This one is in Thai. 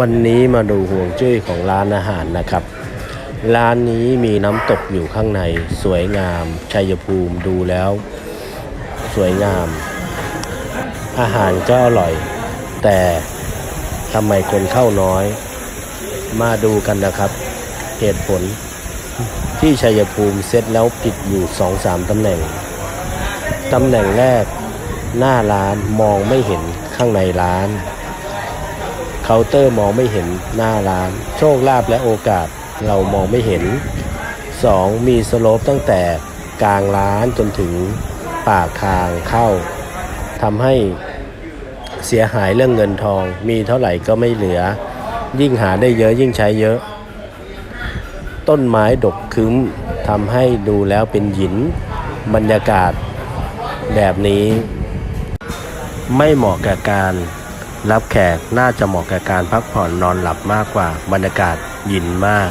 วันนี้มาดูห่วงจุ้ยของร้านอาหารนะครับ ร้านนี้มีน้ำตกอยู่ข้างในสวยงามชัยภูมิดูแล้ว สวยงาม อาหารก็อร่อย แต่ทำไมคนเข้าน้อย มาดูกันนะครับ เหตุผล ที่ชัยภูมิเซตแล้วผิดอยู่สองสามตำแหน่งตำแหน่งแรกหน้าร้านมองไม่เห็นข้างในร้าน เคาน์เตอร์มองไม่เห็นหน้าร้าน โชคลาภและโอกาสเรามองไม่เห็น 2. มีสโลปตั้งแต่กลางร้านจนถึงปากทางเข้าทำให้เสียหายเรื่องเงินทอง มีเท่าไหร่ก็ไม่เหลือ ยิ่งหาได้เยอะยิ่งใช้เยอะ ต้นไม้ดกคึ้มทำให้ดูแล้วเป็นหิน บรรยากาศแบบนี้ ไม่เหมาะกับการ รับแขกน่าจะเหมาะกับการพักผ่อนนอนหลับมากกว่าบรรยากาศยินมาก